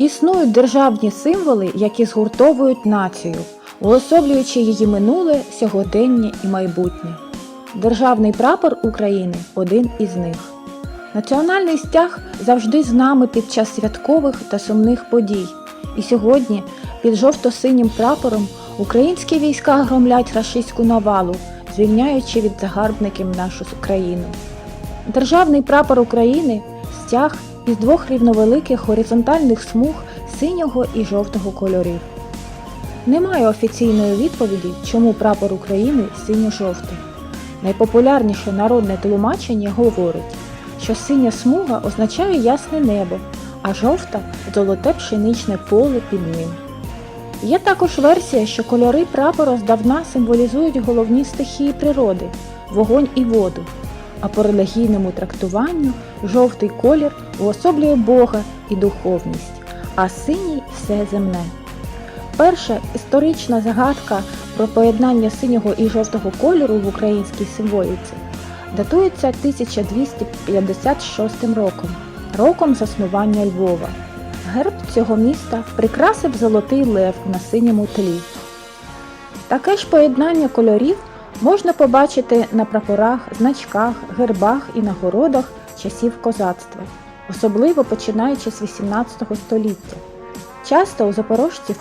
Існують державні символи, які згуртовують націю, уособлюючи її минуле, сьогодення і майбутнє. Державний прапор України один із них. Національний стяг завжди з нами під час святкових та сумних подій. І сьогодні під жовто-синім прапором українські війська громлять рашистську навалу, звільняючи від загарбників нашу країну. Державний прапор України стяг із двох рівновеликих горизонтальних смуг синього і жовтого кольорів. Немає офіційної відповіді, чому прапор України синьо-жовтий. Найпопулярніше народне тлумачення говорить, що синя смуга означає ясне небо, а жовта золоте пшеничне поле під ним. Є також версія, що кольори прапора здавна символізують головні стихії природи вогонь і воду, а по релігійному трактуванню жовтий колір уособлює Бога і духовність, а синій все земне. Перша історична загадка про поєднання синього і жовтого кольору в українській символіці датується 1256 роком, роком заснування Львова. Герб цього міста прикрасив золотий лев на синьому тлі. Таке ж поєднання кольорів можна побачити на прапорах, значках, гербах і нагородах часів козацтва, особливо починаючи з 18 століття. Часто у запорожців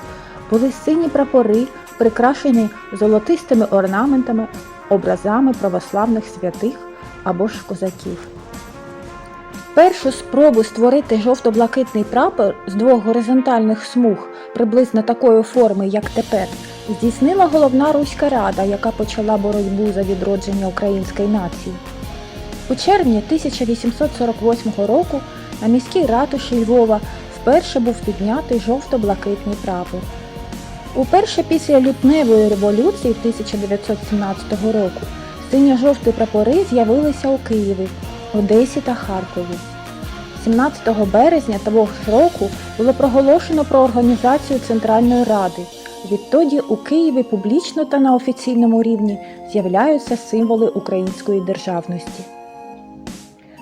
були сині прапори, прикрашені золотистими орнаментами, образами православних святих або ж козаків. Першу спробу створити жовто-блакитний прапор з двох горизонтальних смуг приблизно такої форми, як тепер, здійснила головна Руська Рада, яка почала боротьбу за відродження української нації. У червні 1848 року на міській ратуші Львова вперше був піднятий жовто-блакитний прапор. Уперше після лютневої революції 1917 року синьо-жовті прапори з'явилися у Києві, Одесі та Харкові. 17 березня того ж року було проголошено про організацію Центральної Ради. Відтоді у Києві публічно та на офіційному рівні з'являються символи української державності.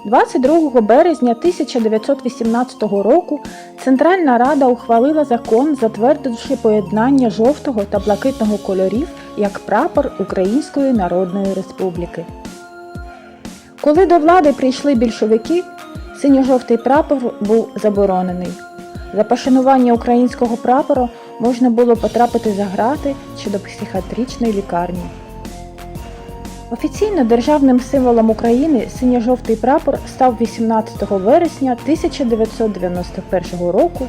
22 березня 1918 року Центральна Рада ухвалила закон, затвердивши поєднання жовтого та блакитного кольорів як прапор Української Народної Республіки. Коли до влади прийшли більшовики, синьо-жовтий прапор був заборонений. За пошанування українського прапора можна було потрапити за грати чи до психіатричної лікарні. Офіційно державним символом України синьо-жовтий прапор став 18 вересня 1991 року.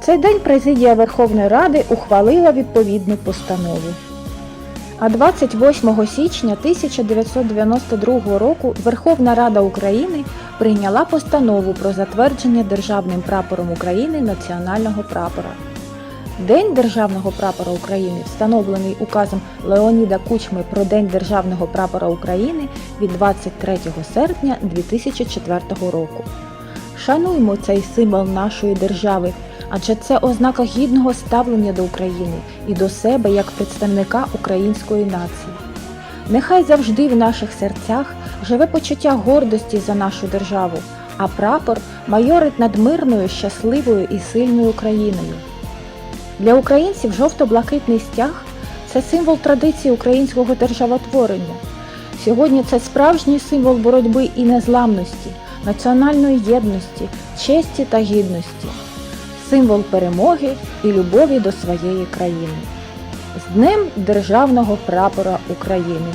В цей день президія Верховної Ради ухвалила відповідну постанову. А 28 січня 1992 року Верховна Рада України прийняла постанову про затвердження державним прапором України національного прапора. День державного прапора України встановлений указом Леоніда Кучми про День державного прапора України від 23 серпня 2004 року. Шануймо цей символ нашої держави, адже це ознака гідного ставлення до України і до себе як представника української нації. Нехай завжди в наших серцях живе почуття гордості за нашу державу, а прапор майорить над мирною, щасливою і сильною країною. Для українців жовто-блакитний стяг це символ традиції українського державотворення. Сьогодні це справжній символ боротьби і незламності, національної єдності, честі та гідності, символ перемоги і любові до своєї країни. З Днем Державного прапора України!